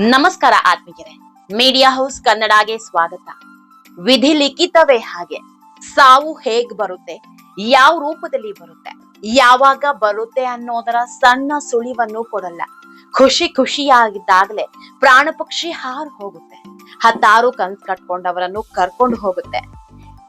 ನಮಸ್ಕಾರ ಆತ್ಮೀಯರೇ. Media house ಕನ್ನಡಗೆ ಸ್ವಾಗತ. ವಿಧಿ ಲಿಖಿತವೇ ಹಾಗೆ. ಸಾವು ಹೇಗ್ ಬರುತ್ತೆ? ಯಾವ ರೂಪದಲ್ಲಿ ಬರುತ್ತೆ? ಯಾವಾಗ ಬರುತ್ತೆ ಅನ್ನೋದರ ಸಣ್ಣ ಸುಳಿವನ್ನು ಕೊಡಲ್ಲ. ಖುಷಿ ಖುಷಿಯಾಗಿದ್ದಾಗಲೇ ಪ್ರಾಣ ಪಕ್ಷಿ ಹಾರು ಹೋಗುತ್ತೆ. ಹತ್ತಾರು ಕನ್ಸ್ ಕಟ್ಕೊಂಡವರನ್ನು ಕರ್ಕೊಂಡು ಹೋಗುತ್ತೆ.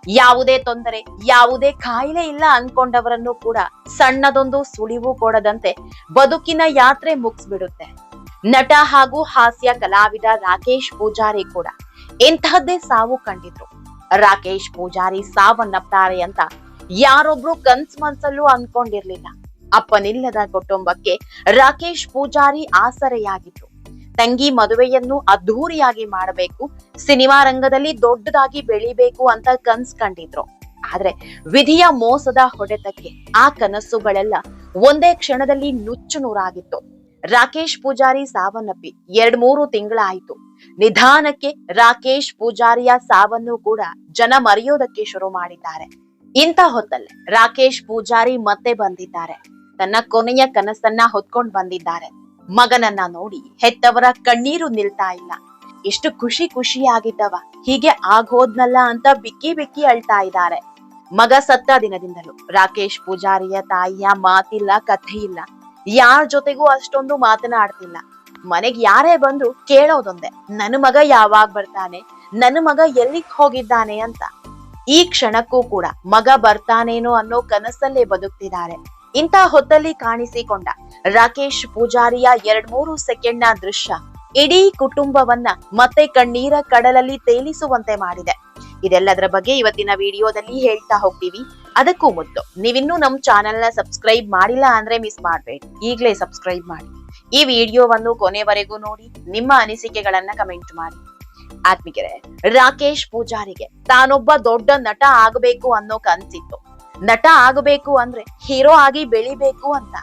ಯಾವುದೇ ತೊಂದರೆ, ಯಾವುದೇ ಕಾಯಿಲೆ ಇಲ್ಲ ಅನ್ಕೊಂಡವರನ್ನು ಕೂಡ ಸಣ್ಣದೊಂದು ಸುಳಿವು ಕೊಡದಂತೆ ಬದುಕಿನ ಯಾತ್ರೆ ಮುಗಿಸ್ಬಿಡುತ್ತೆ. ನಟ ಹಾಗೂ ಹಾಸ್ಯ ಕಲಾವಿದ ರಾಕೇಶ್ ಪೂಜಾರಿ ಕೂಡ ಇಂತಹದ್ದೇ ಸಾವು ಕಂಡಿದ್ರು. ರಾಕೇಶ್ ಪೂಜಾರಿ ಸಾವನ್ನಪ್ತಾರೆ ಅಂತ ಯಾರೊಬ್ರು ಕನ್ಸ್ ಮನ್ಸಲ್ಲೂ ಅನ್ಕೊಂಡಿರ್ಲಿಲ್ಲ. ಅಪ್ಪನಿಲ್ಲದ ಕುಟುಂಬಕ್ಕೆ ರಾಕೇಶ್ ಪೂಜಾರಿ ಆಸರೆಯಾಗಿದ್ರು. ತಂಗಿ ಮದುವೆಯನ್ನು ಅದ್ಧೂರಿಯಾಗಿ ಮಾಡಬೇಕು, ಸಿನಿಮಾ ರಂಗದಲ್ಲಿ ದೊಡ್ಡದಾಗಿ ಬೆಳಿಬೇಕು ಅಂತ ಕನ್ಸ್ ಕಂಡಿದ್ರು. ಆದ್ರೆ ವಿಧಿಯ ಮೋಸದ ಹೊಡೆತಕ್ಕೆ ಆ ಕನಸುಗಳೆಲ್ಲ ಒಂದೇ ಕ್ಷಣದಲ್ಲಿ ನುಚ್ಚು ನೂರಾಗಿತ್ತು. ರಾಕೇಶ್ ಪೂಜಾರಿ ಸಾವನ್ನಪ್ಪಿ. ಎರಡ್ ಮೂರು ತಿಂಗಳಾಯಿತು. ನಿಧಾನಕ್ಕೆ ರಾಕೇಶ್ ಪೂಜಾರಿಯ ಸಾವನ್ನು ಕೂಡ ಜನ ಮರೆಯೋದಕ್ಕೆ ಶುರು ಮಾಡಿದ್ದಾರೆ. ಇಂಥ ಹೊತ್ತಲ್ಲೇ ರಾಕೇಶ್ ಪೂಜಾರಿ ಮತ್ತೆ ಬಂದಿದ್ದಾರೆ. ತನ್ನ ಕೊನೆಯ ಕನಸನ್ನ ಹೊತ್ಕೊಂಡ್ ಬಂದಿದ್ದಾರೆ. ಮಗನನ್ನ ನೋಡಿ ಹೆತ್ತವರ ಕಣ್ಣೀರು ನಿಲ್ತಾ ಇಲ್ಲ. ಎಷ್ಟು ಖುಷಿ ಖುಷಿಯಾಗಿದ್ದವ ಹೀಗೆ ಆಗೋದ್ನಲ್ಲ ಅಂತ ಬಿಕ್ಕಿ ಬಿಕ್ಕಿ ಅಳ್ತಾ ಇದ್ದಾರೆ. ಮಗ ಸತ್ತ ದಿನದಿಂದಲೂ ರಾಕೇಶ್ ಪೂಜಾರಿಯ ತಾಯಿಯ ಮಾತಿಲ್ಲ ಕಥೆ ಇಲ್ಲ ಯಾರ ಜೊತೆಗೂ ಅಷ್ಟೊಂದು ಮಾತನಾಡ್ತಿಲ್ಲ. ಮನೆಗ್ ಯಾರೇ ಬಂದ್ರು ಕೇಳೋದೊಂದೆ. ನನ್ನ ಮಗ ಯಾವಾಗ ಬರ್ತಾನೆ? ನನ್ನ ಮಗ ಎಲ್ಲಿಗ್ ಹೋಗಿದ್ದಾನೆ ಅಂತ. ಈ ಕ್ಷಣಕ್ಕೂ ಕೂಡ ಮಗ ಬರ್ತಾನೇನೋ ಅನ್ನೋ ಕನಸಲ್ಲೇ ಬದುಕ್ತಿದ್ದಾರೆ. ಇಂಥ ಹೊತ್ತಲ್ಲಿ ಕಾಣಿಸಿಕೊಂಡ ರಾಕೇಶ್ ಪೂಜಾರಿಯ ಎರಡ್ ಮೂರು ಸೆಕೆಂಡ್ನ ದೃಶ್ಯ ಇಡೀ ಕುಟುಂಬವನ್ನ ಮತ್ತೆ ಕಣ್ಣೀರ ಕಡಲಲ್ಲಿ ತೇಲಿಸುವಂತೆ ಮಾಡಿದೆ. ಇದೆಲ್ಲದರ ಬಗ್ಗೆ ಇವತ್ತಿನ ವಿಡಿಯೋದಲ್ಲಿ ಹೇಳ್ತಾ ಹೋಗ್ತೀವಿ. ಅದಕ್ಕೂ ಮೊದಲು ನೀವಿನ್ನೂ ನಮ್ಮ ಚಾನೆಲ್ನ ಸಬ್ಸ್ಕ್ರೈಬ್ ಮಾಡಿಲ್ಲ ಅಂದ್ರೆ ಮಿಸ್ ಮಾಡಬೇಡಿ. ಈಗಲೇ ಸಬ್ಸ್ಕ್ರೈಬ್ ಮಾಡಿ. ಈ ವಿಡಿಯೋವನ್ನು ಕೊನೆವರೆಗೂ ನೋಡಿ, ನಿಮ್ಮ ಅನಿಸಿಕೆಗಳನ್ನ ಕಮೆಂಟ್ ಮಾಡಿ. ಆತ್ಮಿಕರೆ, ರಾಕೇಶ್ ಪೂಜಾರಿಗೆ ತಾನೊಬ್ಬ ದೊಡ್ಡ ನಟ ಆಗಬೇಕು ಅನ್ನೋ ಕನ್ಸಿತ್ತು. ನಟ ಆಗಬೇಕು ಅಂದ್ರೆ ಹೀರೋ ಆಗಿ ಬೆಳಿಬೇಕು ಅಂತ.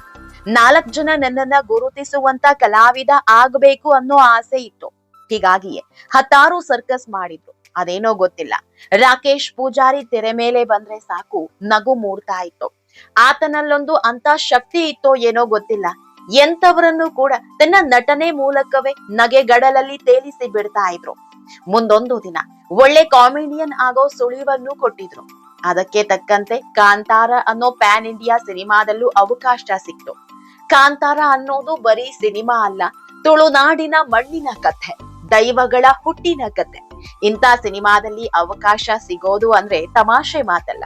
ನಾಲ್ಕ್ ಜನ ನನ್ನನ್ನ ಗುರುತಿಸುವಂತ ಕಲಾವಿದ ಆಗಬೇಕು ಅನ್ನೋ ಆಸೆ ಇತ್ತು. ಹೀಗಾಗಿಯೇ ಹತ್ತಾರು ಸರ್ಕಸ್ ಮಾಡಿದ್ರು. ಅದೇನೋ ಗೊತ್ತಿಲ್ಲ. ರಾಕೇಶ್ ಪೂಜಾರಿ ತೆರೆ ಮೇಲೆ ಬಂದ್ರೆ ಸಾಕು, ನಗು ಮೂಡ್ತಾ ಇತ್ತು. ಆತನಲ್ಲೊಂದು ಅಂತ ಶಕ್ತಿ ಇತ್ತೋ ಏನೋ ಗೊತ್ತಿಲ್ಲ. ಎಂತವರನ್ನು ಕೂಡ ತನ್ನ ನಟನೆ ಮೂಲಕವೇ ನಗೆಗಡಲಲ್ಲಿ ತೇಲಿಸಿ ಬಿಡ್ತಾ ಇದ್ರು. ಮುಂದೊಂದು ದಿನ ಒಳ್ಳೆ ಕಾಮಿಡಿಯನ್ ಆಗೋ ಸುಳಿವನ್ನು ಕೊಟ್ಟಿದ್ರು. ಅದಕ್ಕೆ ತಕ್ಕಂತೆ ಕಾಂತಾರ ಅನ್ನೋ ಪ್ಯಾನ್ ಇಂಡಿಯಾ ಸಿನಿಮಾದಲ್ಲೂ ಅವಕಾಶ ಸಿಕ್ತು. ಕಾಂತಾರ ಅನ್ನೋದು ಬರೀ ಸಿನಿಮಾ ಅಲ್ಲ, ತುಳುನಾಡಿನ ಮಣ್ಣಿನ ಕಥೆ. ದೈವಗಳ ಹುಟ್ಟಿನ ಕತೆ. ಇಂಥ ಸಿನಿಮಾದಲ್ಲಿ ಅವಕಾಶ ಸಿಗೋದು ಅಂದ್ರೆ ತಮಾಷೆ ಮಾತಲ್ಲ.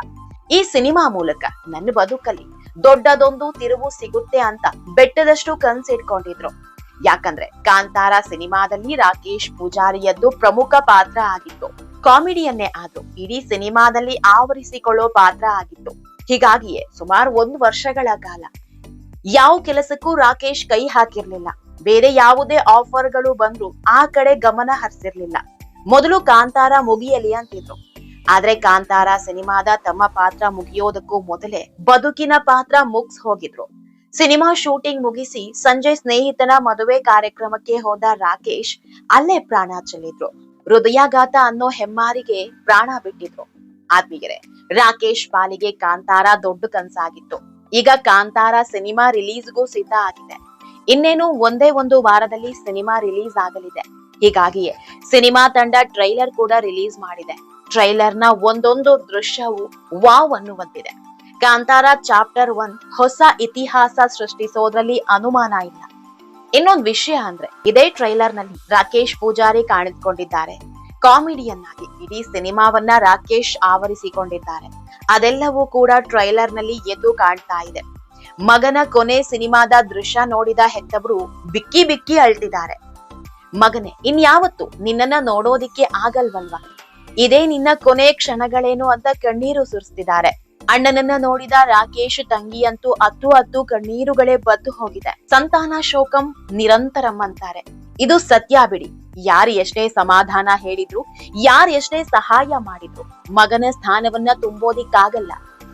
ಈ ಸಿನಿಮಾ ಮೂಲಕ ನನ್ನ ಬದುಕಲ್ಲಿ ದೊಡ್ಡದೊಂದು ತಿರುವು ಸಿಗುತ್ತೆ ಅಂತ ಬೆಟ್ಟದಷ್ಟು ಕನ್ಸಿಟ್ಕೊಂಡಿದ್ರು ಯಾಕಂದ್ರೆ ಕಾಂತಾರ ಸಿನಿಮಾದಲ್ಲಿ ರಾಕೇಶ್ ಪೂಜಾರಿಯದ್ದು ಪ್ರಮುಖ ಪಾತ್ರ ಆಗಿತ್ತು. ಕಾಮಿಡಿಯನ್ನೇ ಆದ್ರೂ ಇಡೀ ಸಿನಿಮಾದಲ್ಲಿ ಆವರಿಸಿಕೊಳ್ಳೋ ಪಾತ್ರ ಆಗಿತ್ತು. ಹೀಗಾಗಿಯೇ ಸುಮಾರು ಒಂದು ವರ್ಷಗಳ ಕಾಲ ಯಾವ ಕೆಲಸಕ್ಕೂ ರಾಕೇಶ್ ಕೈ ಹಾಕಿರ್ಲಿಲ್ಲ. ಬೇರೆ ಯಾವುದೇ ಆಫರ್ಗಳು ಬಂದ್ರು ಆ ಕಡೆ ಗಮನ ಹರಿಸಿರ್ಲಿಲ್ಲ. ಮೊದಲು ಕಾಂತಾರ ಮುಗಿಯಲಿ ಅಂತಿದ್ರು. ಆದ್ರೆ ಕಾಂತಾರ ಸಿನಿಮಾದ ತಮ್ಮ ಪಾತ್ರ ಮುಗಿಯೋದಕ್ಕೂ ಮೊದಲೇ ಬದುಕಿನ ಪಾತ್ರ ಮುಗ್ಸ್ ಹೋಗಿದ್ರು. ಸಿನಿಮಾ ಶೂಟಿಂಗ್ ಮುಗಿಸಿ ಸಂಜೆ ಸ್ನೇಹಿತನ ಮದುವೆ ಕಾರ್ಯಕ್ರಮಕ್ಕೆ ಹೋದ ರಾಕೇಶ್ ಅಲ್ಲೇ ಪ್ರಾಣ ಚೆಲ್ಲಿದ್ರು. ಹೃದಯಾಘಾತ ಅನ್ನೋ ಹೆಮ್ಮಾರಿಗೆ ಪ್ರಾಣ ಬಿಟ್ಟಿದ್ರು. ಆತ್ಮೀಯರೇ, ರಾಕೇಶ್ ಪಾಲಿಗೆ ಕಾಂತಾರ ದೊಡ್ಡ ಕನ್ಸಾಗಿತ್ತು. ಈಗ ಕಾಂತಾರ ಸಿನಿಮಾ ರಿಲೀಸ್ಗೂ ಸಿದ್ಧ ಆಗಿದೆ. ಇನ್ನೇನು ಒಂದೇ ಒಂದು ವಾರದಲ್ಲಿ ಸಿನಿಮಾ ರಿಲೀಸ್ ಆಗಲಿದೆ. ಹೀಗಾಗಿಯೇ ಸಿನಿಮಾ ತಂಡ ಟ್ರೈಲರ್ ಕೂಡ ರಿಲೀಸ್ ಮಾಡಿದೆ. ಟ್ರೈಲರ್ನ ಒಂದೊಂದು ದೃಶ್ಯವು ವಾವ್ ಅನ್ನುವಂತಿದೆ. ಕಾಂತಾರ ಚಾಪ್ಟರ್ ಒನ್ ಹೊಸ ಇತಿಹಾಸ ಸೃಷ್ಟಿಸೋದ್ರಲ್ಲಿ ಅನುಮಾನ ಇಲ್ಲ. ಇನ್ನೊಂದು ವಿಷಯ ಅಂದ್ರೆ ಇದೇ ಟ್ರೈಲರ್ನಲ್ಲಿ ರಾಕೇಶ್ ಪೂಜಾರಿ ಕಾಣಿಸಿಕೊಂಡಿದ್ದಾರೆ. ಕಾಮಿಡಿಯನ್ ಆಗಿ ಇಡೀ ಸಿನಿಮಾವನ್ನ ರಾಕೇಶ್ ಆವರಿಸಿಕೊಂಡಿದ್ದಾರೆ. ಅದೆಲ್ಲವೂ ಕೂಡ ಟ್ರೈಲರ್ನಲ್ಲಿ ಎದ್ದು ಕಾಣ್ತಾ ಇದೆ. ಮಗನ ಕೊನೆ ಸಿನಿಮಾದ ದೃಶ್ಯ ನೋಡಿದ ಹೆತ್ತವರು ಬಿಕ್ಕಿ ಬಿಕ್ಕಿ ಅಳ್ತಿದ್ದಾರೆ. ಮಗನೇ, ಇನ್ಯಾವತ್ತು ನಿನ್ನನ್ನ ನೋಡೋದಿಕ್ಕೆ ಆಗಲ್ವಲ್ವಾ? ಇದೇ ನಿನ್ನ ಕೊನೆ ಕ್ಷಣಗಳೇನು ಅಂತ ಕಣ್ಣೀರು ಸುರಿಸ್ತಿದ್ದಾರೆ. ಅಣ್ಣನನ್ನ ನೋಡಿದ ರಾಕೇಶ್ ತಂಗಿಯಂತೂ ಹತ್ತು ಹತ್ತು ಕಣ್ಣೀರುಗಳೇ ಬದ್ದು ಹೋಗಿದೆ. ಸಂತಾನ ಶೋಕಂ ನಿರಂತರಂ ಅಂತಾರೆ. ಇದು ಸತ್ಯ ಬಿಡಿ. ಯಾರು ಎಷ್ಟೇ ಸಮಾಧಾನ ಹೇಳಿದ್ರು, ಯಾರು ಎಷ್ಟೇ ಸಹಾಯ ಮಾಡಿದ್ರು, ಮಗನ ಸ್ಥಾನವನ್ನ ತುಂಬೋದಿಕ್ಕಾಗಲ್ಲ.